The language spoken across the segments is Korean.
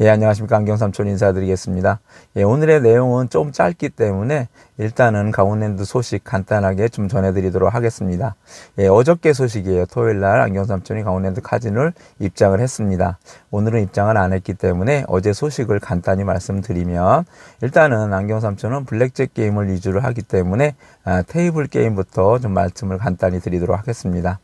예, 안녕하십니까. 안경삼촌 인사드리겠습니다. 예, 오늘의 내용은 좀 짧기 때문에 일단은 강원랜드 소식 간단하게 좀 전해드리도록 하겠습니다. 예, 어저께 소식이에요. 토요일 날 안경삼촌이 강원랜드 카지노를 입장을 했습니다. 오늘은 입장을 안 했기 때문에 어제 소식을 간단히 말씀드리면 일단은 안경삼촌은 블랙잭 게임을 위주로 하기 때문에 아, 테이블 게임부터 좀 말씀을 간단히 드리도록 하겠습니다.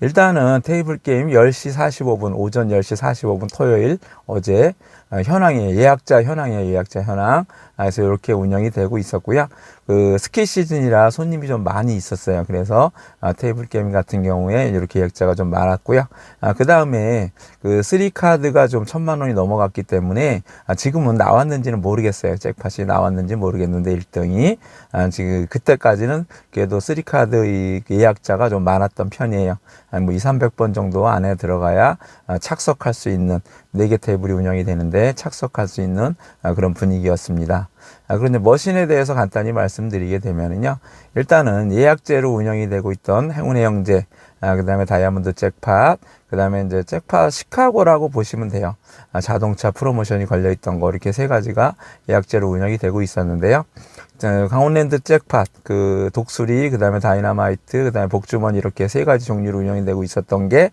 일단은 테이블 게임 10시 45분, 오전 10시 45분 토요일 어제 어, 현황에 예약자 현황에 예약자 현황 아, 그래서 이렇게 운영이 되고 있었고요. 그 스키 시즌이라 손님이 좀 많이 있었어요. 그래서 아, 테이블 게임 같은 경우에 이렇게 예약자가 좀 많았고요. 아, 그 다음에 그 쓰리 카드가 좀 천만 원이 넘어갔기 때문에 아, 지금은 나왔는지는 모르겠어요. 잭팟이 나왔는지 모르겠는데 1등이 아, 지금 그때까지는 그래도 쓰리 카드 이 예약자가 좀 많았던 편이에요. 한뭐 2, 300번 정도 안에 들어가야 아, 착석할 수 있는 네개 테이블이 운영이 되는데 착석할 수 있는 아, 그런 분위기였습니다. 아, 그런데 머신에 대해서 간단히 말씀드리게 되면은요. 일단은 예약제로 운영이 되고 있던 행운의 형제, 아, 그 다음에 다이아몬드 잭팟, 그 다음에 이제 잭팟 시카고라고 보시면 돼요. 아, 자동차 프로모션이 걸려 있던 거 이렇게 세 가지가 예약제로 운영이 되고 있었는데요. 자, 강원랜드 잭팟, 그 독수리, 그 다음에 다이나마이트, 그 다음에 복주머니 이렇게 세 가지 종류로 운영이 되고 있었던 게,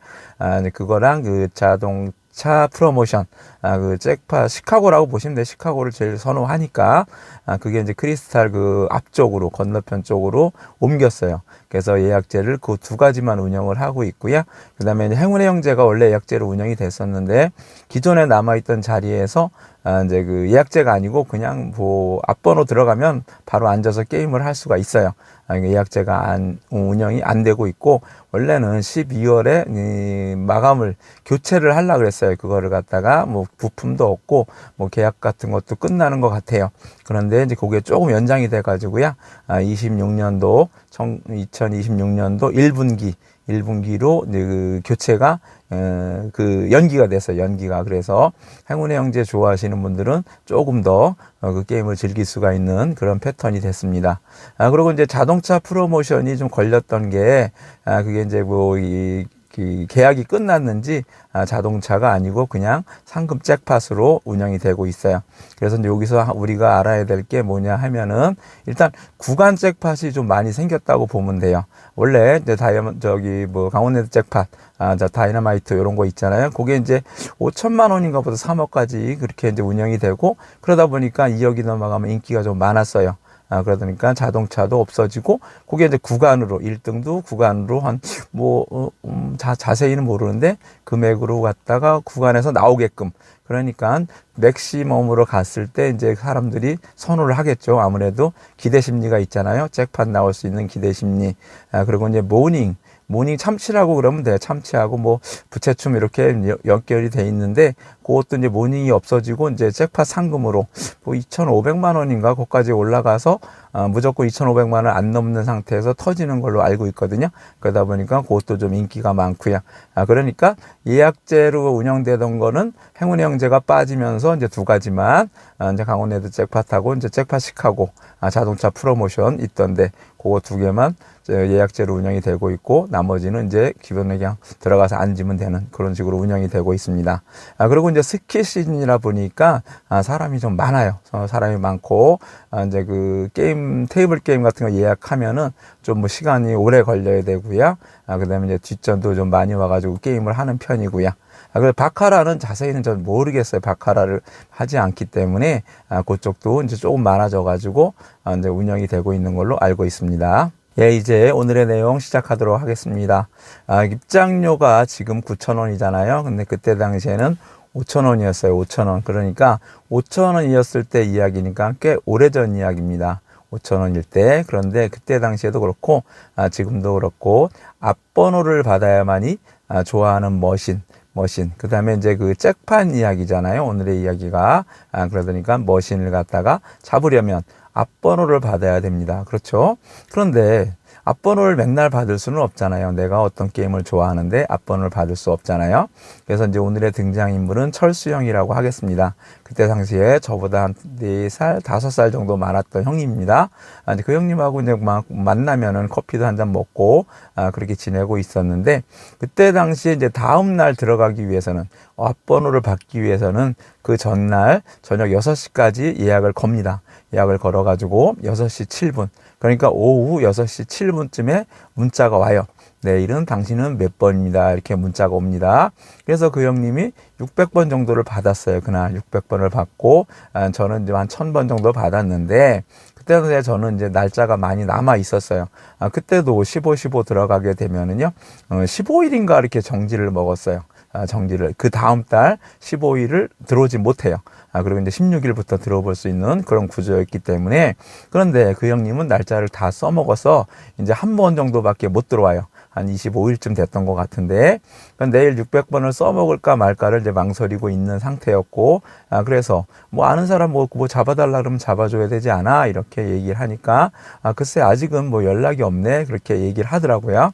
그거랑 그 자동, 차 프로모션, 아, 그 잭팟 시카고라고 보시면 돼요. 시카고를 제일 선호하니까, 아, 그게 이제 크리스탈 그 앞쪽으로, 건너편 쪽으로 옮겼어요. 그래서 예약제를 그 두 가지만 운영을 하고 있고요. 그 다음에 행운의 형제가 원래 예약제로 운영이 됐었는데, 기존에 남아 있던 자리에서 아, 이제 그 예약제가 아니고 그냥 뭐 앞번호 들어가면 바로 앉아서 게임을 할 수가 있어요. 아, 예약제가 안, 운영이 안 되고 있고, 원래는 12월에 이 마감을 교체를 하려 그랬어요. 그거를 갖다가 뭐 부품도 없고, 뭐 계약 같은 것도 끝나는 것 같아요. 그런데 이제 그게 조금 연장이 돼 가지고요. 아, 26년도, 2026년도 1분기, 1분기로 그 교체가 에, 그 연기가 됐어요. 연기가 그래서 행운의 형제 좋아하시는 분들은 조금 더그 게임을 즐길 수가 있는 그런 패턴이 됐습니다. 아 그리고 이제 자동차 프로모션이 좀 걸렸던 게 아 그게 이제 뭐이 그 계약이 끝났는지 아, 자동차가 아니고 그냥 상금 잭팟으로 운영이 되고 있어요. 그래서 여기서 우리가 알아야 될 게 뭐냐 하면은 일단 구간 잭팟이 좀 많이 생겼다고 보면 돼요. 원래 이제 다이아몬드 저기 뭐 강원랜드 잭팟 아, 자, 다이너마이트 이런 거 있잖아요. 그게 이제 5천만 원인가 보다 3억까지 그렇게 이제 운영이 되고 그러다 보니까 2억이 넘어가면 인기가 좀 많았어요. 아, 그러다 보니까 자동차도 없어지고, 그게 이제 구간으로, 1등도 구간으로 한, 뭐, 어, 음, 자, 자세히는 모르는데, 금액으로 갔다가 구간에서 나오게끔. 그러니까, 맥시멈으로 갔을 때 이제 사람들이 선호를 하겠죠. 아무래도 기대 심리가 있잖아요. 잭팟 나올 수 있는 기대 심리. 아, 그리고 이제 모닝. 모닝 참치라고 그러면 돼요. 참치하고 뭐 부채춤 이렇게 연결이 돼 있는데 그것도 이제 모닝이 없어지고 이제 잭팟 상금으로 뭐 2,500만 원인가 거기까지 올라가서 어, 무조건 2,500만 원 안 넘는 상태에서 터지는 걸로 알고 있거든요. 그러다 보니까 그것도 좀 인기가 많고요. 아 그러니까 예약제로 운영되던 거는 행운의 형제가 빠지면서 이제 두 가지만 아, 이제 강원레드 잭팟하고 이제 잭팟식하고 아, 자동차 프로모션 있던데 그거 두 개만 예약제로 운영이 되고 있고 나머지는 이제 기본에 그냥 들어가서 앉으면 되는 그런 식으로 운영이 되고 있습니다. 아, 그리고 이제 스키 시즌이라 보니까 아, 사람이 좀 많아요. 어, 사람이 많고 아, 이제 그 게임 테이블 게임 같은 거 예약하면은 좀 뭐 시간이 오래 걸려야 되고요. 아, 그다음에 이제 뒷전도 좀 많이 와가지고 게임을 하는 편이고요. 아, 그래 바카라는 자세히는 전 모르겠어요. 바카라를 하지 않기 때문에 아, 그쪽도 이제 조금 많아져가지고 아, 이제 운영이 되고 있는 걸로 알고 있습니다. 예, 이제 오늘의 내용 시작하도록 하겠습니다. 아, 입장료가 지금 9,000원이잖아요. 근데 그때 당시에는 5,000원이었어요. 5,000원. 그러니까 5,000원이었을 때 이야기니까 꽤 오래전 이야기입니다. 5,000원일 때. 그런데 그때 당시에도 그렇고, 아, 지금도 그렇고, 앞번호를 받아야만이 아, 좋아하는 머신. 머신. 그 다음에 이제 그 잭판 이야기잖아요. 오늘의 이야기가. 아, 그러니까 머신을 갖다가 잡으려면 앞번호를 받아야 됩니다. 그렇죠? 그런데 앞번호를 맨날 받을 수는 없잖아요. 내가 어떤 게임을 좋아하는데 앞번호를 받을 수 없잖아요. 그래서 이제 오늘의 등장인물은 철수형이라고 하겠습니다. 그때 당시에 저보다 한 4살, 5살 정도 많았던 형님입니다. 아, 이제 그 형님하고 이제 막 만나면은 커피도 한 잔 먹고, 아, 그렇게 지내고 있었는데, 그때 당시에 이제 다음 날 들어가기 위해서는, 앞번호를 받기 위해서는 그 전날 저녁 6시까지 예약을 겁니다. 예약을 걸어가지고 6시 7분. 그러니까 오후 6시 7분쯤에 문자가 와요. 내일은 당신은 몇 번입니다. 이렇게 문자가 옵니다. 그래서 그 형님이 600번 정도를 받았어요. 그날 600번을 받고, 아, 저는 이제 한 1000번 정도 받았는데, 그때는 저는 이제 날짜가 많이 남아 있었어요. 아, 그때도 15, 15 들어가게 되면은요, 어, 15일인가 이렇게 정지를 먹었어요. 아, 정지를. 그 다음 달 15일을 들어오지 못해요. 아, 그리고 이제 16일부터 들어볼 수 있는 그런 구조였기 때문에 그런데 그 형님은 날짜를 다 써먹어서 이제 한 번 정도밖에 못 들어와요. 한 25일쯤 됐던 것 같은데 내일 600번을 써먹을까 말까를 이제 망설이고 있는 상태였고 아 그래서 뭐 아는 사람 뭐, 뭐 잡아달라 그러면 잡아줘야 되지 않아 이렇게 얘기를 하니까 아 글쎄 아직은 뭐 연락이 없네 그렇게 얘기를 하더라고요.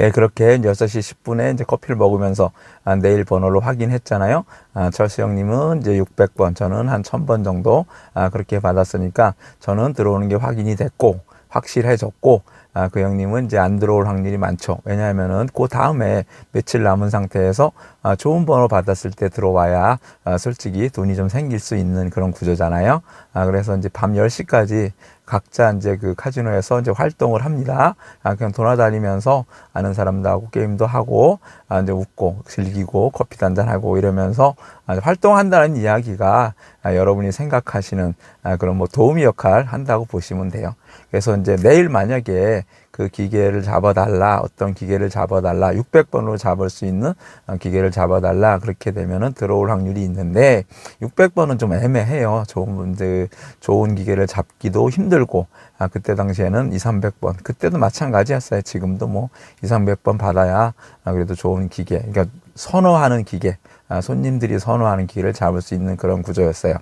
예, 그렇게 6시 10분에 이제 커피를 먹으면서 아, 내일 번호를 확인했잖아요. 아, 철수 형님은 이제 600번, 저는 한 1000번 정도 아, 그렇게 받았으니까 저는 들어오는 게 확인이 됐고, 확실해졌고, 아, 그 형님은 이제 안 들어올 확률이 많죠. 왜냐하면은 그 다음에 며칠 남은 상태에서 아, 좋은 번호 받았을 때 들어와야 아, 솔직히 돈이 좀 생길 수 있는 그런 구조잖아요. 아, 그래서 이제 밤 10시까지 각자 이제 그 카지노에서 이제 활동을 합니다. 아, 그냥 돌아다니면서 아는 사람들하고 게임도 하고, 아, 이제 웃고, 즐기고, 커피도 한잔하고 이러면서 아, 활동한다는 이야기가 아, 여러분이 생각하시는 아, 그런 뭐 도우미 역할 한다고 보시면 돼요. 그래서 이제 내일 만약에 그 기계를 잡아달라 어떤 기계를 잡아달라 600번으로 잡을 수 있는 어, 기계를 잡아달라 그렇게 되면은 들어올 확률이 있는데 600번은 좀 애매해요. 좋은 분들 좋은 기계를 잡기도 힘들고 아 그때 당시에는 2, 300번 그때도 마찬가지였어요. 지금도 뭐 2, 300번 받아야 아, 그래도 좋은 기계 그러니까 선호하는 기계 아, 손님들이 선호하는 기회를 잡을 수 있는 그런 구조였어요.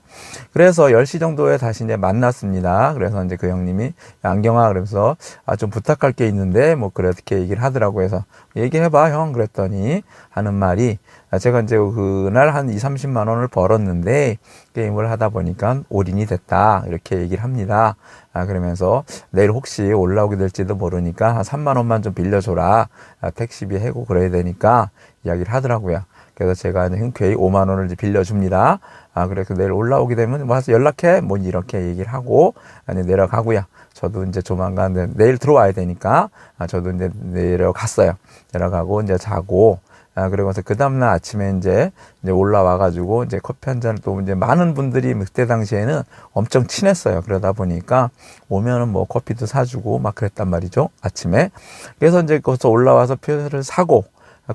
그래서 10시 정도에 다시 이제 만났습니다. 그래서 이제 그 형님이 안경아 그러면서 아, 좀 부탁할 게 있는데 뭐 그렇게 얘기를 하더라고 해서 얘기해봐 형 그랬더니 하는 말이 아, 제가 이제 그날 한 2, 30만 원을 벌었는데 게임을 하다 보니까 올인이 됐다 이렇게 얘기를 합니다. 아, 그러면서 내일 혹시 올라오게 될지도 모르니까 한 3만 원만 좀 빌려줘라. 아, 택시비 해고 그래야 되니까 이야기를 하더라고요. 그래서 제가 흔쾌히 5만 원을 빌려줍니다. 아, 그래서 내일 올라오게 되면 와서 연락해. 뭐 이렇게 얘기를 하고 아니 내려가고요. 저도 이제 조만간 내일 들어와야 되니까 아, 저도 이제 내려갔어요. 내려가고 이제 자고 아, 그리고서 그 다음날 아침에 이제, 이제 올라와가지고 이제 커피 한 잔을 또 이제 많은 분들이 그때 당시에는 엄청 친했어요. 그러다 보니까 오면은 뭐 커피도 사주고 막 그랬단 말이죠. 아침에. 그래서 이제 거기서 올라와서 표를 사고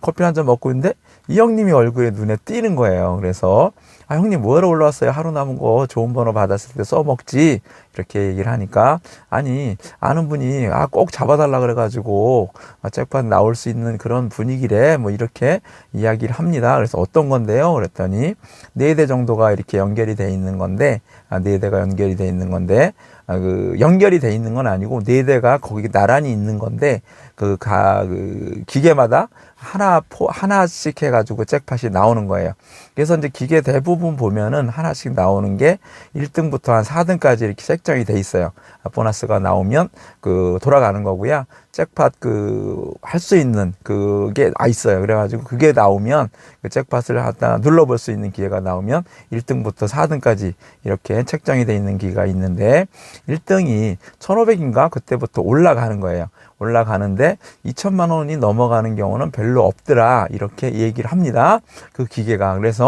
커피 한 잔 먹고 있는데 이 형님이 얼굴에 눈에 띄는 거예요. 그래서 아 형님 뭐하러 올라왔어요? 하루 남은 거 좋은 번호 받았을 때 써먹지 이렇게 얘기를 하니까 아니 아는 분이 아 꼭 잡아달라 그래가지고 아, 잭팟 나올 수 있는 그런 분위기래 뭐 이렇게 이야기를 합니다. 그래서 어떤 건데요? 그랬더니 네 대 정도가 이렇게 연결이 돼 있는 건데 아, 네 대가 연결이 돼 있는 건데 아, 그 연결이 돼 있는 건 아니고 네 대가 거기 나란히 있는 건데 그, 가, 그 기계마다 하나 포 하나씩 해가지고 잭팟이 나오는 거예요. 그래서 이제 기계 대부분 보면은 하나씩 나오는 게 1등부터 한 4등까지 이렇게 책정이 돼 있어요. 보너스가 나오면 그 돌아가는 거고요. 잭팟 그 할 수 있는 그게 아 있어요. 그래가지고 그게 나오면 그 잭팟을 하다 눌러볼 수 있는 기회가 나오면 1등부터 4등까지 이렇게 책정이 돼 있는 기회가 있는데 1등이 1,500인가 그때부터 올라가는 거예요. 올라가는데 2천만 원이 넘어가는 경우는 별로 없더라 이렇게 얘기를 합니다. 그 기계가 그래서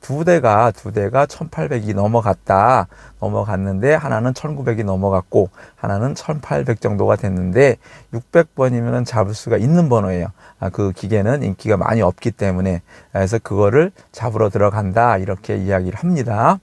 두 대가 두 대가 1,800이 넘어갔다. 넘어갔는데 하나는 1,900이 넘어갔고 하나는 1,800 정도가 됐는데 600번이면 잡을 수가 있는 번호예요. 아, 그 기계는 인기가 많이 없기 때문에 그래서 그거를 잡으러 들어간다 이렇게 이야기를 합니다.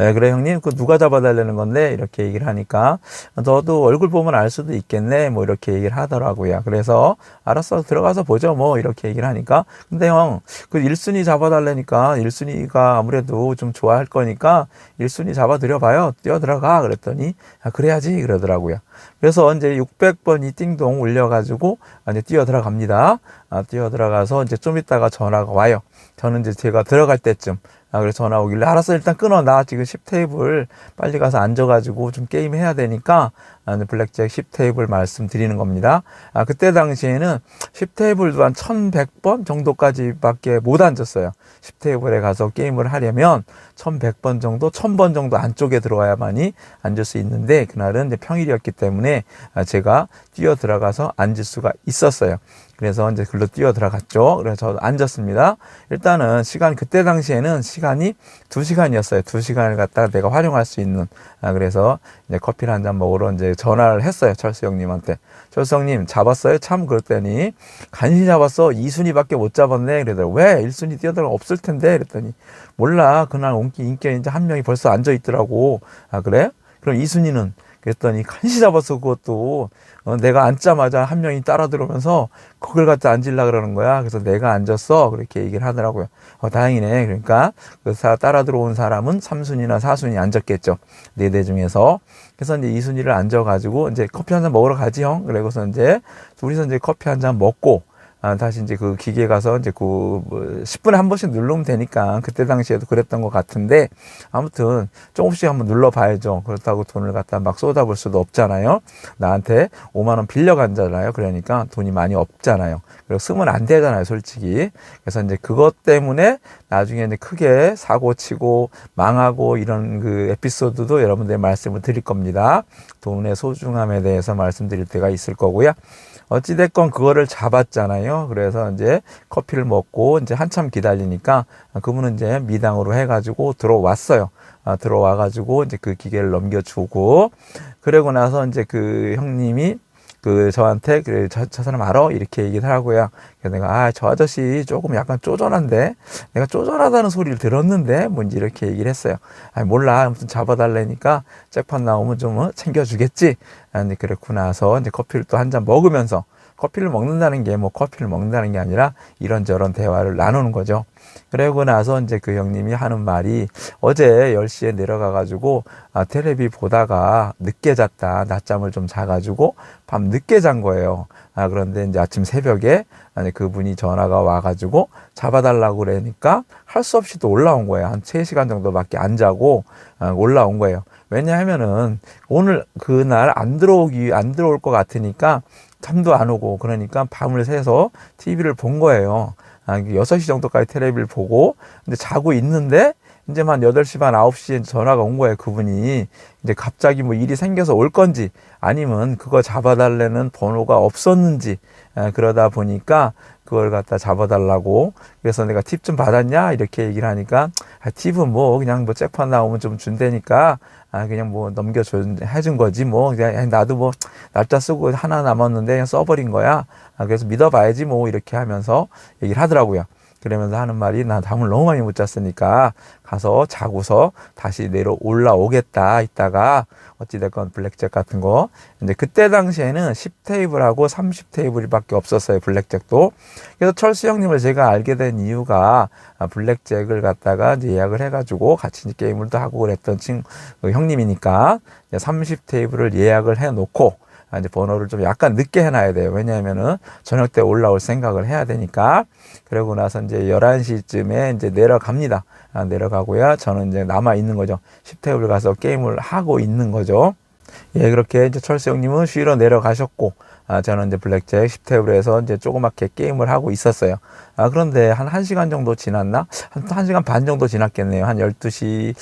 예, 그래 형님 그 누가 잡아달라는 건데 이렇게 얘기를 하니까 너도 얼굴 보면 알 수도 있겠네 뭐 이렇게 얘기를 하더라고요. 그래서 알았어 들어가서 보죠 뭐 이렇게 얘기를 하니까 근데 형 그 1순위 잡아달라니까 1순위가 아무래도 좀 좋아할 거니까 1순위 잡아드려 봐요 뛰어 들어가 그랬더니 아, 그래야지 그러더라고요. 그래서 이제 600번이 띵동 울려가지고 이제 뛰어 들어갑니다. 아, 뛰어 들어가서 이제 좀 있다가 전화가 와요. 저는 이제 제가 들어갈 때쯤 아, 그래서 전화 오길래 알았어 일단 끊어 나 지금 10테이블 빨리 가서 앉아가지고 좀 게임 해야 되니까 아, 블랙잭 10테이블 말씀드리는 겁니다. 아, 그때 당시에는 10테이블도 한 1100번 정도까지밖에 못 앉았어요. 10테이블에 가서 게임을 하려면 1100번 정도, 1000번 정도 안쪽에 들어와야만이 앉을 수 있는데 그날은 이제 평일이었기 때문에 아, 제가 뛰어 들어가서 앉을 수가 있었어요. 그래서 이제 글로 뛰어 들어갔죠. 그래서 저도 앉았습니다. 일단은 시간 그때 당시에는 시간이 두 시간이었어요. 두 시간을 갖다가 내가 활용할 수 있는. 아, 그래서 이제 커피를 한 잔 먹으러 이제 전화를 했어요. 철수 형님한테. 철수 형님 잡았어요? 참 그랬더니 간신히 잡았어. 2순위밖에 못 잡았네. 그러더라고. 왜? 1순위 뛰어들어 없을 텐데. 그랬더니 몰라. 그날 인기 인기 이제 한 명이 벌써 앉아 있더라고. 아 그래? 그럼 2순위는 그랬더니 간신히 잡았어 그것도 어, 내가 앉자마자 한 명이 따라 들어오면서 그걸 갖다 앉으려 그러는 거야. 그래서 내가 앉았어 그렇게 얘기를 하더라고요. 어, 다행이네. 그러니까 그 사, 따라 들어온 사람은 3순위나 4순위 앉았겠죠. 네 대 중에서. 그래서 이제 2순위를 앉아가지고 이제 커피 한 잔 먹으러 가지 형. 그러고서 이제 둘이서 이제 커피 한 잔 먹고 아, 다시 이제 그 기계에 가서 이제 그뭐 10분에 한 번씩 누르면 되니까 그때 당시에도 그랬던 것 같은데 아무튼 조금씩 한번 눌러봐야죠. 그렇다고 돈을 갖다 막 쏟아볼 수도 없잖아요. 나한테 5만 원 빌려간잖아요. 그러니까 돈이 많이 없잖아요. 그리고 쓰면 안 되잖아요, 솔직히. 그래서 이제 그것 때문에 나중에 이제 크게 사고 치고 망하고 이런 그 에피소드도 여러분들 말씀을 드릴 겁니다. 돈의 소중함에 대해서 말씀드릴 때가 있을 거고요. 어찌됐건 그거를 잡았잖아요. 그래서 이제 커피를 먹고 이제 한참 기다리니까 그분은 이제 미당으로 해가지고 들어왔어요. 아, 들어와가지고 이제 그 기계를 넘겨주고 그러고 나서 이제 그 형님이 그 저한테 그래 저, 저 사람 알아 이렇게 얘기를 하고요. 그래서 내가 아 저 아저씨 조금 약간 쪼잔한데 내가 쪼잔하다는 소리를 들었는데 뭔지 이렇게 얘기를 했어요. 아 몰라 아무튼 잡아달라니까 잭팟 나오면 좀 어, 챙겨주겠지. 아, 이제 그렇고 나서 이제 커피를 또 한 잔 먹으면서 커피를 먹는다는 게 뭐 커피를 먹는다는 게 아니라 이런저런 대화를 나누는 거죠. 그러고 나서 이제 그 형님이 하는 말이 어제 10시에 내려가 가지고 아, 텔레비 보다가 늦게 잤다. 낮잠을 좀 자가지고 밤 늦게 잔 거예요. 아, 그런데 이제 아침 새벽에 아니 그분이 전화가 와가지고 잡아달라고 그러니까 할 수 없이 또 올라온 거예요. 한 3시간 정도밖에 안 자고 아, 올라온 거예요. 왜냐하면은 오늘 그날 안 들어오기, 안 들어올 것 같으니까 잠도 안 오고 그러니까 밤을 새서 TV를 본 거예요. 아, 6시 정도까지 텔레비를 보고 근데 자고 있는데 이제 한 8시 반 9시에 전화가 온 거예요. 그분이 이제 갑자기 뭐 일이 생겨서 올 건지 아니면 그거 잡아달라는 번호가 없었는지 아, 그러다 보니까 그걸 갖다 잡아달라고 그래서 내가 팁 좀 받았냐 이렇게 얘기를 하니까 아, 팁은 뭐 그냥 뭐 잭판 나오면 좀 준다니까 아 그냥 뭐 넘겨줘 해준 거지 뭐 그냥 나도 뭐 날짜 쓰고 하나 남았는데 그냥 써버린 거야 아, 그래서 믿어봐야지 뭐 이렇게 하면서 얘기를 하더라고요. 그러면서 하는 말이 나 잠을 너무 많이 못 잤으니까 가서 자고서 다시 내려 올라오겠다 이따가 어찌됐건 블랙잭 같은 거. 근데 그때 당시에는 10테이블하고 30테이블밖에 없었어요 블랙잭도. 그래서 철수 형님을 제가 알게 된 이유가 아, 블랙잭을 갖다가 이제 예약을 해가지고 같이 이제 게임을 또 하고 그랬던 친그 형님이니까 30테이블을 예약을 해놓고 아, 이제 번호를 좀 약간 늦게 해놔야 돼요. 왜냐하면은 저녁 때 올라올 생각을 해야 되니까. 그러고 나서 이제 11시쯤에 이제 내려갑니다. 아, 내려가고요. 저는 이제 남아 있는 거죠. 10테이블 가서 게임을 하고 있는 거죠. 예, 그렇게 이제 철수 형님은 쉬러 내려가셨고, 아, 저는 이제 블랙잭 10테이블에서 이제 조그맣게 게임을 하고 있었어요. 아, 그런데 한 1시간 정도 지났나? 한 1시간 반 정도 지났겠네요. 한 12시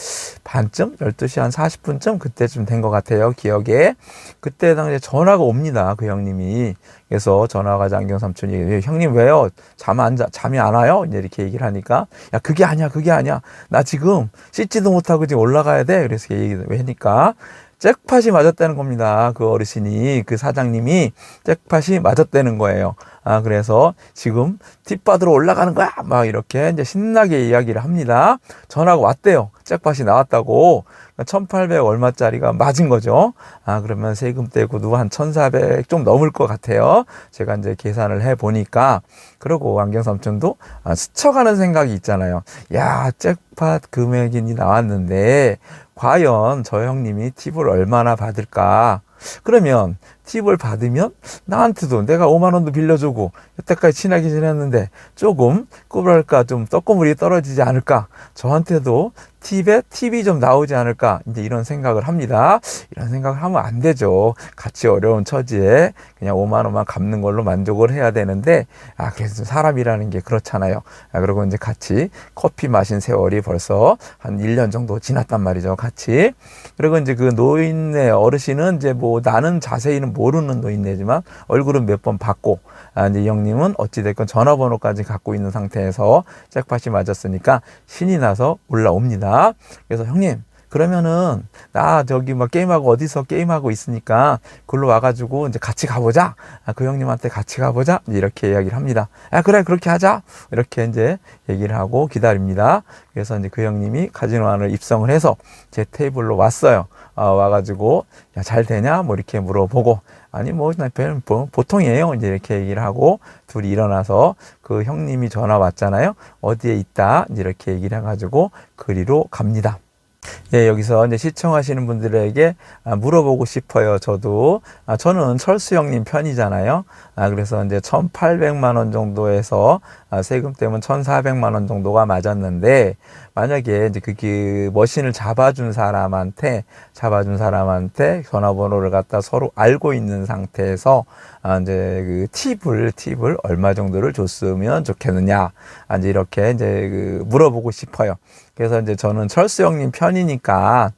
반쯤? 12시 한 40분쯤? 그때쯤 된 것 같아요. 기억에. 그때 당시에 전화가 옵니다. 그 형님이. 그래서 전화가 장경 삼촌이 예, 형님 왜요? 잠 안 자, 잠이 안 와요? 이제 이렇게 얘기를 하니까 야 그게 아니야 그게 아니야 나 지금 씻지도 못하고 지금 올라가야 돼 그래서 얘기 하니까 잭팟이 맞았다는 겁니다. 그 어르신이, 그 사장님이 잭팟이 맞았다는 거예요. 아, 그래서 지금 팁 받으러 올라가는 거야! 막 이렇게 이제 신나게 이야기를 합니다. 전화가 왔대요. 잭팟이 나왔다고. 1800 얼마짜리가 맞은 거죠. 아, 그러면 세금 떼고도 한1400 좀 넘을 것 같아요. 제가 이제 계산을 해 보니까. 그러고 안경 삼촌도 아, 스쳐가는 생각이 있잖아요. 야, 잭팟 금액이 나왔는데, 과연 저 형님이 팁을 얼마나 받을까? 그러면 팁을 받으면 나한테도 내가 5만 원도 빌려주고 여태까지 친하게 지냈는데 조금 꾸랄까 좀 떡고물이 떨어지지 않을까 저한테도 팁에 팁이 좀 나오지 않을까 이제 이런 생각을 합니다. 이런 생각을 하면 안 되죠. 같이 어려운 처지에 그냥 5만 원만 갚는 걸로 만족을 해야 되는데 아 그래서 사람이라는 게 그렇잖아요. 아 그리고 이제 같이 커피 마신 세월이 벌써 한 1년 정도 지났단 말이죠 같이. 그리고 이제 그 노인네 어르신은 이제 뭐 나는 자세히는 모르는 노인네지만 얼굴은 몇 번 봤고 아, 이제 이 형님은 어찌됐건 전화번호까지 갖고 있는 상태에서 잭팟이 맞았으니까 신이 나서 올라옵니다. 그래서 형님 그러면은 나 저기 막 게임하고 어디서 게임하고 있으니까 글로 와가지고 이제 같이 가보자. 아, 그 형님한테 같이 가보자. 이렇게 이야기를 합니다. 아 그래 그렇게 하자. 이렇게 이제 얘기를 하고 기다립니다. 그래서 이제 그 형님이 카지노 안을 입성을 해서 제 테이블로 왔어요. 어, 와가지고 야, 잘 되냐 뭐 이렇게 물어보고 아니 뭐, 뭐 보통이에요. 이제 이렇게 얘기를 하고 둘이 일어나서 그 형님이 전화 왔잖아요. 어디에 있다? 이렇게 얘기를 해가지고 그리로 갑니다. 예, 여기서 이제 시청하시는 분들에게 아, 물어보고 싶어요. 저도. 아, 저는 철수 형님 편이잖아요. 아, 그래서 이제 1,800만 원 정도에서 아, 세금 때문에 1,400만 원 정도가 맞았는데, 만약에 이제 그게 머신을 잡아준 사람한테, 잡아준 사람한테 전화번호를 갖다 서로 알고 있는 상태에서, 아, 이제 그 팁을, 팁을 얼마 정도를 줬으면 좋겠느냐. 아, 이제 이렇게 이제 그 물어보고 싶어요. 그래서 이제 저는 철수 형님 편이니까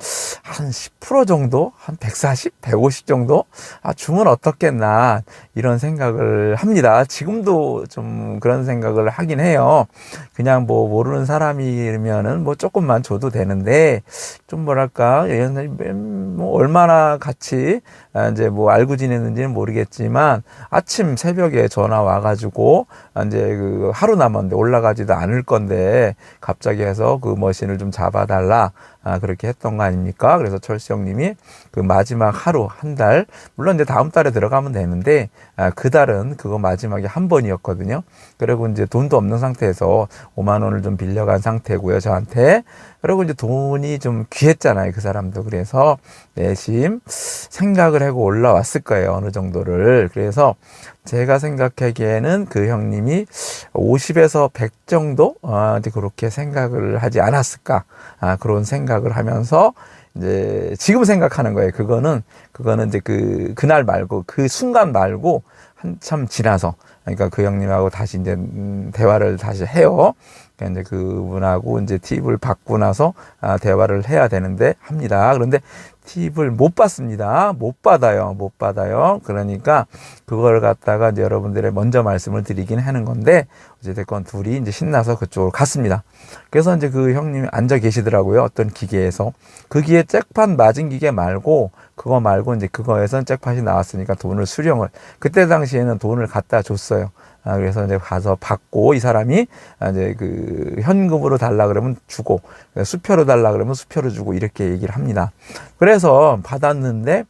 한 10% 정도, 한 140, 150 정도? 아, 주면 어떻겠나? 이런 생각을 합니다. 지금도 좀 그런 생각을 하긴 해요. 그냥 뭐 모르는 사람이면은 뭐 조금만 줘도 되는데 좀 뭐랄까? 뭐 얼마나 같이 아, 이제 뭐 알고 지냈는지는 모르겠지만 아침 새벽에 전화 와가지고 아, 이제 그 하루 남았는데 올라가지도 않을 건데 갑자기 해서 그 머신을 좀 잡아달라 아, 그렇게 했던 거 아닙니까? 그래서 철수 형님이 그 마지막 하루 한 달 물론 이제 다음 달에 들어가면 되는데 아, 그 달은 그거 마지막에 한 번이었거든요. 그리고 이제 돈도 없는 상태에서 5만 원을 좀 빌려간 상태고요 저한테. 그리고 이제 돈이 좀 귀했잖아요 그 사람도 그래서 내심 생각을 하고 올라왔을 거예요 어느 정도를. 그래서 제가 생각하기에는 그 형님이 50에서 100 정도 아, 이제 그렇게 생각을 하지 않았을까 아, 그런 생각 을 하면서 이제 지금 생각하는 거예요. 그거는 그거는 이제 그 그날 말고 그 순간 말고 한참 지나서 그러니까 그 형님하고 다시 이제 음, 대화를 다시 해요. 그러니까 이제 그분하고 이제 팁을 받고 나서 아, 대화를 해야 되는데 합니다. 그런데 팁을 못 받습니다. 못 받아요. 못 받아요. 그러니까 그걸 갖다가 이제 여러분들의 먼저 말씀을 드리긴 하는 건데 어찌됐건 둘이 이제 신나서 그쪽으로 갔습니다. 그래서 이제 그 형님이 앉아 계시더라고요. 어떤 기계에서. 그 기계 잭팟 맞은 기계 말고 그거 말고 이제 그거에선 잭팟이 나왔으니까 돈을 수령을 그때 당시에는 돈을 갖다 줬어요. 아, 그래서 이제 가서 받고 이 사람이 아, 이제 그 현금으로 달라 그러면 주고 수표로 달라 그러면 수표로 주고 이렇게 얘기를 합니다. 그래서 받았는데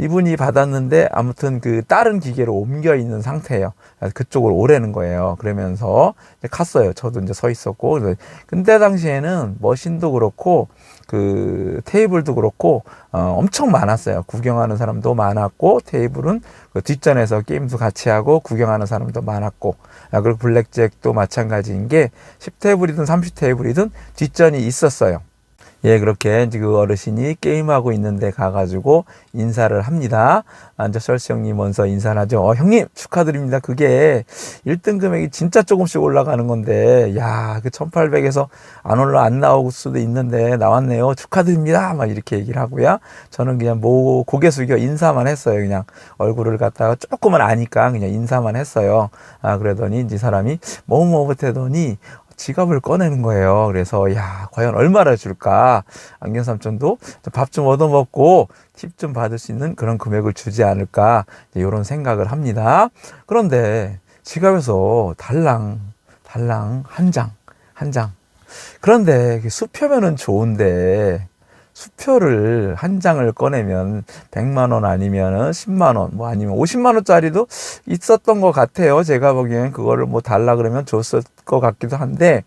이분이 받았는데 아무튼 그 다른 기계로 옮겨 있는 상태예요. 그쪽으로 오래는 거예요. 그러면서 갔어요. 저도 이제 서 있었고. 근데 당시에는 머신도 그렇고 그 테이블도 그렇고 어, 엄청 많았어요. 구경하는 사람도 많았고 테이블은 그 뒷전에서 게임도 같이 하고 구경하는 사람도 많았고 아, 그리고 블랙잭도 마찬가지인 게 10테이블이든 30테이블이든 뒷전이 있었어요. 예, 그렇게 이제 그 어르신이 게임하고 있는데 가가지고 인사를 합니다. 앉아 설수 형님 먼저 인사를 하죠. 어, 형님 축하드립니다. 그게 1등 금액이 진짜 조금씩 올라가는 건데, 야, 그 1800에서 안 올라 안 나올 수도 있는데 나왔네요. 축하드립니다. 막 이렇게 얘기를 하고요. 저는 그냥 뭐 고개 숙여 인사만 했어요. 그냥 얼굴을 갖다가 조금은 아니까 그냥 인사만 했어요. 아, 그러더니 이제 사람이 뭐뭐 못하더니 지갑을 꺼내는 거예요. 그래서 야 과연 얼마나 줄까? 안경 삼촌도 밥 좀 얻어 먹고 팁 좀 받을 수 있는 그런 금액을 주지 않을까 이런 생각을 합니다. 그런데 지갑에서 달랑 달랑 한 장, 한 장. 그런데 수표면은 좋은데 수표를 한 장을 꺼내면 100만 원 아니면 10만 원, 뭐 아니면 50만 원짜리도 있었던 것 같아요. 제가 보기엔 그거를 뭐 달라 그러면 줬을 것 같기도 한데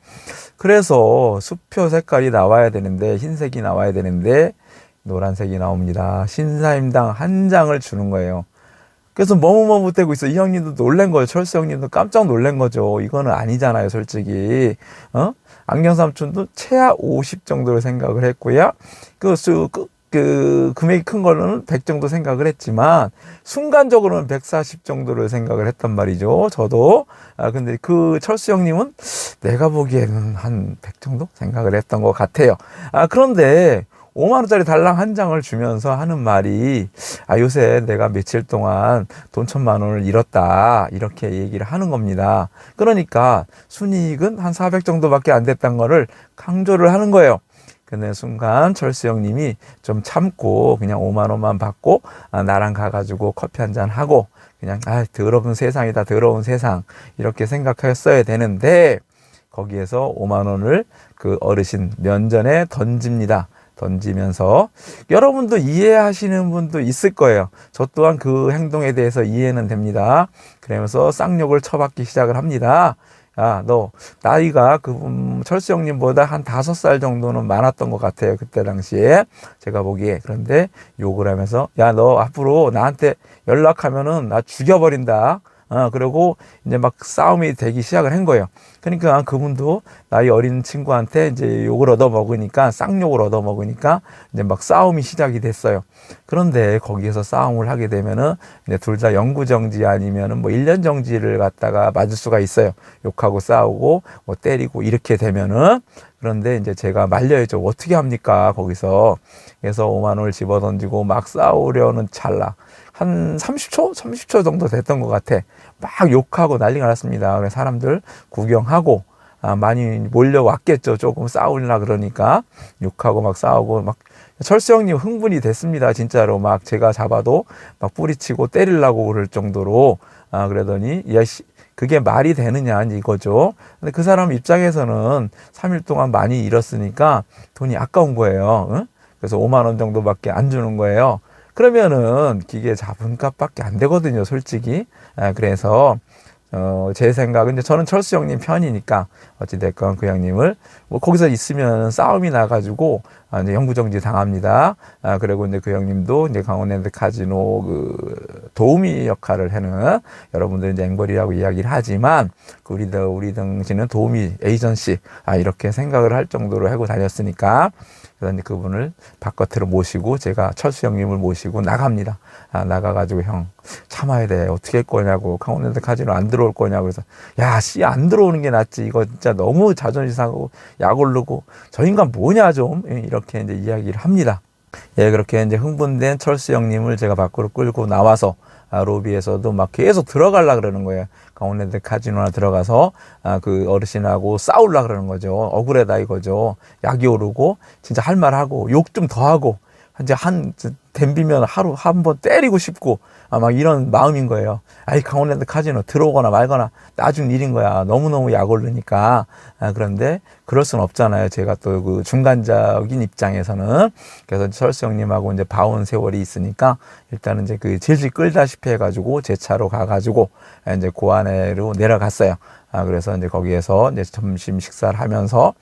그래서 수표 색깔이 나와야 되는데 흰색이 나와야 되는데 노란색이 나옵니다. 신사임당 한 장을 주는 거예요. 그래서 머뭇머뭇대고 있어. 이 형님도 놀란 거예요. 철수 형님도 깜짝 놀란 거죠. 이거는 아니잖아요, 솔직히. 어? 안경 삼촌도 최하 50 정도로 생각을 했고요. 그, 수, 그, 그, 금액이 큰 거는 100 정도 생각을 했지만, 순간적으로는 140 정도를 생각을 했단 말이죠. 저도. 아, 근데 그 철수 형님은 내가 보기에는 한 100 정도 생각을 했던 것 같아요. 아, 그런데 5만 원짜리 달랑 한 장을 주면서 하는 말이, 아, 요새 내가 며칠 동안 돈 천만 원을 잃었다. 이렇게 얘기를 하는 겁니다. 그러니까 순이익은 한 400 정도밖에 안 됐다는 거를 강조를 하는 거예요. 근데 순간 철수 형님이 좀 참고 그냥 5만 원만 받고 아, 나랑 가가지고 커피 한 잔 하고 그냥 아 더러운 세상이다 더러운 세상 이렇게 생각했어야 되는데 거기에서 5만 원을 그 어르신 면전에 던집니다. 던지면서 여러분도 이해하시는 분도 있을 거예요. 저 또한 그 행동에 대해서 이해는 됩니다. 그러면서 쌍욕을 쳐받기 시작을 합니다. 야, 너 나이가 그 음, 철수 형님보다 한 다섯 살 정도는 많았던 것 같아요. 그때 당시에 제가 보기에 그런데 욕을 하면서 야, 너 앞으로 나한테 연락하면은 나 죽여버린다. 어, 그리고 이제 막 싸움이 되기 시작을 한 거예요. 그러니까 그분도 나이 어린 친구한테 이제 욕을 얻어 먹으니까 쌍욕을 얻어 먹으니까 이제 막 싸움이 시작이 됐어요. 그런데 거기에서 싸움을 하게 되면은 이제 둘 다 영구 정지 아니면은 뭐 1년 정지를 갖다가 맞을 수가 있어요. 욕하고 싸우고 뭐 때리고 이렇게 되면은 그런데 이제 제가 말려야죠. 어떻게 합니까? 거기서. 그래서 5만 원을 집어 던지고 막 싸우려는 찰나. 한 30초? 30초 정도 됐던 것 같아. 막 욕하고 난리가 났습니다. 그래서 사람들 구경하고, 아, 많이 몰려왔겠죠. 조금 싸우려 그러니까. 욕하고 막 싸우고 막. 철수 형님 흥분이 됐습니다. 진짜로. 막 제가 잡아도 막 뿌리치고 때리려고 그럴 정도로. 아, 그러더니, 야, 씨, 그게 말이 되느냐 이거죠. 근데 그 사람 입장에서는 3일 동안 많이 잃었으니까 돈이 아까운 거예요. 응? 그래서 5만 원 정도밖에 안 주는 거예요. 그러면은 기계 자본값밖에 안 되거든요, 솔직히. 아, 그래서 어, 제 생각은 이제 저는 철수 형님 편이니까 어찌됐건 그 형님을 뭐 거기서 있으면 싸움이 나가지고 아, 이제 영구정지 당합니다. 아, 그리고 이제 그 형님도 이제 강원랜드 카지노 그 도우미 역할을 하는 여러분들 이제 앵벌이라고 이야기를 하지만 그 우리 더 우리 당시는 도우미 에이전시 아, 이렇게 생각을 할 정도로 하고 다녔으니까 이제 그분을 바깥으로 모시고 제가 철수 형님을 모시고 나갑니다. 아, 나가가지고 형 참아야 돼. 어떻게 할 거냐고 강원랜드 카지노 안 들어올 거냐고 그래서 야 씨 안 들어오는 게 낫지. 이거 진짜 너무 자존심 상하고 약 오르고 저 인간 뭐냐 좀 이렇게 이제 이야기를 합니다. 예, 그렇게 이제 흥분된 철수 형님을 제가 밖으로 끌고 나와서 아, 로비에서도 막 계속 들어가려 그러는 거예요. 강원랜드 카지노나 들어가서 아, 그 어르신하고 싸우려 그러는 거죠. 억울하다 이거죠. 약이 오르고 진짜 할 말하고 욕 좀 더 하고 이제 한 댐비면 하루 한 번 때리고 싶고 아, 막 이런 마음인 거예요. 아이 강원랜드 카지노 들어오거나 말거나 나중 일인 거야. 너무너무 약 오르니까. 아, 그런데 그럴 수는 없잖아요. 제가 또 그 중간적인 입장에서는 그래서 철수 형님하고 이제 봐온 세월이 있으니까 일단은 이제 그 질질 끌다시피 해가지고 제 차로 가가지고 이제 고안에로 내려갔어요. 아, 그래서 이제 거기에서 이제 점심 식사를 하면서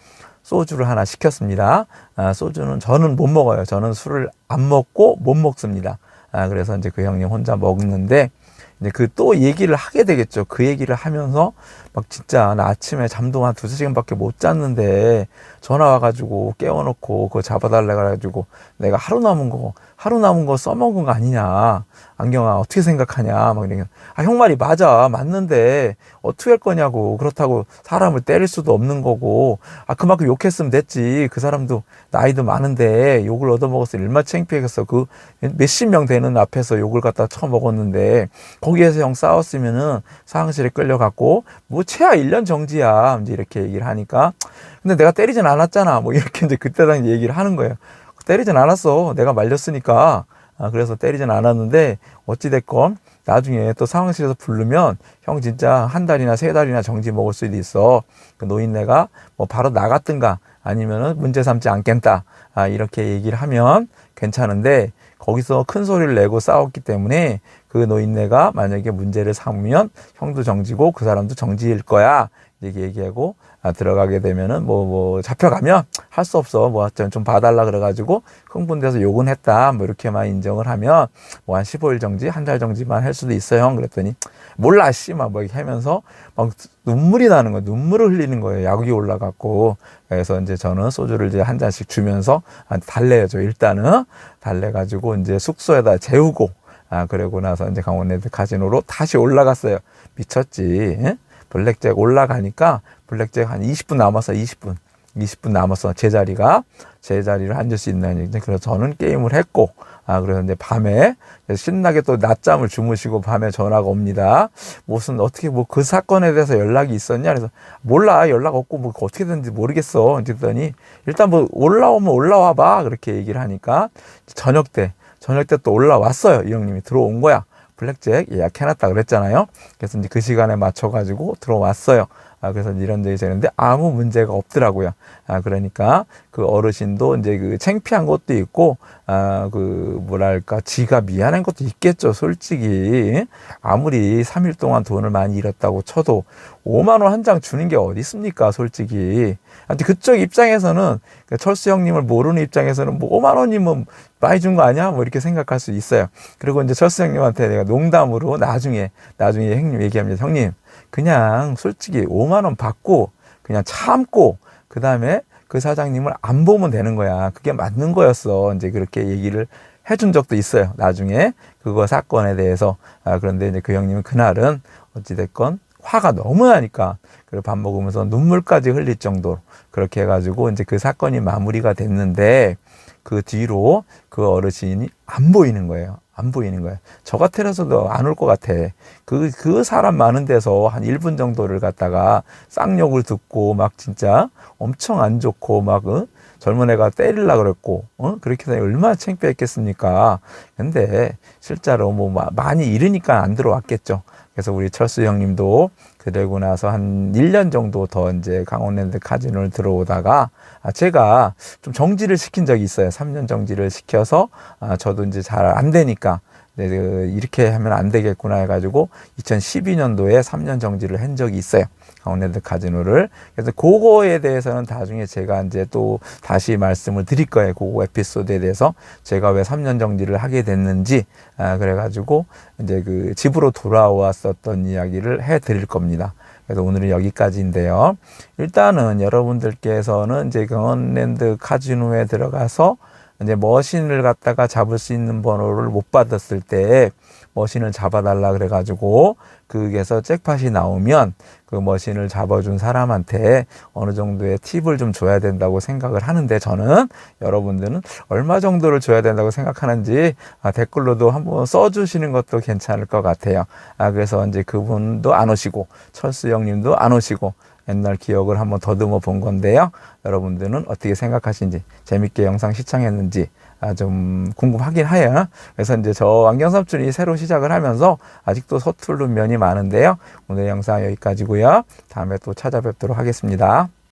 소주를 하나 시켰습니다. 아, 소주는 저는 못 먹어요. 저는 술을 안 먹고 못 먹습니다. 아, 그래서 이제 그 형님 혼자 먹는데 이제 그 또 얘기를 하게 되겠죠. 그 얘기를 하면서 막 진짜 나 아침에 잠도 한 두세 시간밖에 못 잤는데 전화 와가지고 깨워놓고 그거 잡아달라 그래가지고 내가 하루 남은 거 하루 남은 거 써먹은 거 아니냐. 안경아 어떻게 생각하냐. 막 이러면 아, 형 말이 맞아. 맞는데 어떻게 할 거냐고. 그렇다고 사람을 때릴 수도 없는 거고. 아, 그만큼 욕했으면 됐지. 그 사람도 나이도 많은데 욕을 얻어먹어서 얼마 창피했어. 그 몇십 명 되는 앞에서 욕을 갖다 쳐먹었는데 거기에서 형 싸웠으면은 상황실에 끌려갔고 뭐뭐 최하 1년 정지야. 이제 이렇게 얘기를 하니까 근데 내가 때리진 않았잖아. 뭐 이렇게 이제 그때 당시 얘기를 하는 거예요. 때리진 않았어. 내가 말렸으니까. 아, 그래서 때리진 않았는데 어찌됐건 나중에 또 상황실에서 부르면 형 진짜 한 달이나 세 달이나 정지 먹을 수도 있어. 그 노인네가 뭐 바로 나갔든가 아니면은 문제 삼지 않겠다. 아, 이렇게 얘기를 하면 괜찮은데 거기서 큰 소리를 내고 싸웠기 때문에 그 노인네가 만약에 문제를 삼으면 형도 정지고 그 사람도 정지일 거야. 이렇게 얘기하고 아, 들어가게 되면은 뭐, 뭐, 잡혀가면 할 수 없어. 뭐, 좀 봐달라 그래가지고 흥분돼서 욕은 했다. 뭐, 이렇게만 인정을 하면 뭐, 한 15일 정지, 한 달 정지만 할 수도 있어요. 형. 그랬더니 몰라, 씨. 막, 뭐, 이렇게 하면서 막 눈물이 나는 거예요. 눈물을 흘리는 거예요. 약이 올라갔고. 그래서 이제 저는 소주를 이제 한 잔씩 주면서 아, 달래야죠. 일단은 달래가지고 이제 숙소에다 재우고 아, 그러고 나서 이제 강원랜드 카지노로 다시 올라갔어요. 미쳤지. 예? 블랙잭 올라가니까 블랙잭 한 20분 남았어. 20분. 20분 남았어. 제 자리가 제 자리를 앉을 수 있는 이제 그래서 저는 게임을 했고 아 그래서 이제 밤에 신나게 또 낮잠을 주무시고 밤에 전화가 옵니다. 무슨 어떻게 뭐 그 사건에 대해서 연락이 있었냐 그래서 몰라 연락 없고 뭐 어떻게 됐는지 모르겠어. 그랬더니 일단 뭐 올라오면 올라와 봐 그렇게 얘기를 하니까 저녁 때 저녁 때 또 올라왔어요. 이 형님이 들어온 거야. 블랙잭 예약해놨다 그랬잖아요. 그래서 이제 그 시간에 맞춰가지고 들어왔어요. 아, 그래서 이런 적이 있었는데 아무 문제가 없더라고요. 아, 그러니까 그 어르신도 이제 그 창피한 것도 있고, 아, 그 뭐랄까, 지가 미안한 것도 있겠죠. 솔직히. 아무리 3일 동안 돈을 많이 잃었다고 쳐도 5만원 한 장 주는 게 어디 있습니까? 솔직히. 아무튼 그쪽 입장에서는 그 철수 형님을 모르는 입장에서는 뭐 5만 원이면 많이 준 거 아니야? 뭐 이렇게 생각할 수 있어요. 그리고 이제 철수 형님한테 내가 농담으로 나중에 나중에 형님 얘기합니다. 형님 그냥 솔직히 5만 원 받고 그냥 참고 그 다음에 그 사장님을 안 보면 되는 거야. 그게 맞는 거였어. 이제 그렇게 얘기를 해준 적도 있어요. 나중에 그거 사건에 대해서 아, 그런데 이제 그 형님은 그날은 어찌됐건 화가 너무 나니까 그리고 밥 먹으면서 눈물까지 흘릴 정도로 그렇게 해가지고 이제 그 사건이 마무리가 됐는데 그 뒤로 그 어르신이 안 보이는 거예요. 안 보이는 거예요. 저 같아서도 안 올 것 같아. 그, 그 사람 많은 데서 한 1분 정도를 갖다가 쌍욕을 듣고 막 진짜 엄청 안 좋고 막, 어? 젊은 애가 때릴라 그랬고, 어? 그렇게 해서 얼마나 창피했겠습니까? 근데 실제로 뭐 마- 많이 잃으니까 안 들어왔겠죠. 그래서 우리 철수 형님도 그러고 나서 한 1년 정도 더 이제 강원랜드 카지노를 들어오다가 아, 제가 좀 정지를 시킨 적이 있어요. 3년 정지를 시켜서 아, 저도 이제 잘 안 되니까 네, 그 이렇게 하면 안 되겠구나 해가지고 2012년도에 3년 정지를 한 적이 있어요. 강원랜드 카지노를. 그래서 그거에 대해서는 나중에 제가 이제 또 다시 말씀을 드릴 거예요. 그거 에피소드에 대해서 제가 왜 3년 정지를 하게 됐는지, 아, 그래가지고 이제 그 집으로 돌아왔었던 이야기를 해 드릴 겁니다. 그래서 오늘은 여기까지인데요. 일단은 여러분들께서는 이제 강원랜드 카지노에 들어가서 이제 머신을 갖다가 잡을 수 있는 번호를 못 받았을 때 머신을 잡아달라 그래가지고 그게서 잭팟이 나오면 그 머신을 잡아준 사람한테 어느 정도의 팁을 좀 줘야 된다고 생각을 하는데 저는 여러분들은 얼마 정도를 줘야 된다고 생각하는지 아, 댓글로도 한번 써주시는 것도 괜찮을 것 같아요. 아, 그래서 이제 그분도 안 오시고 철수 형님도 안 오시고 옛날 기억을 한번 더듬어 본 건데요. 여러분들은 어떻게 생각하시는지 재밌게 영상 시청했는지 아, 좀 궁금하긴 해요. 그래서 이제 저 안경삼촌이 새로 시작을 하면서 아직도 서투른 면이 많은데요. 오늘 영상 여기까지고요. 다음에 또 찾아뵙도록 하겠습니다.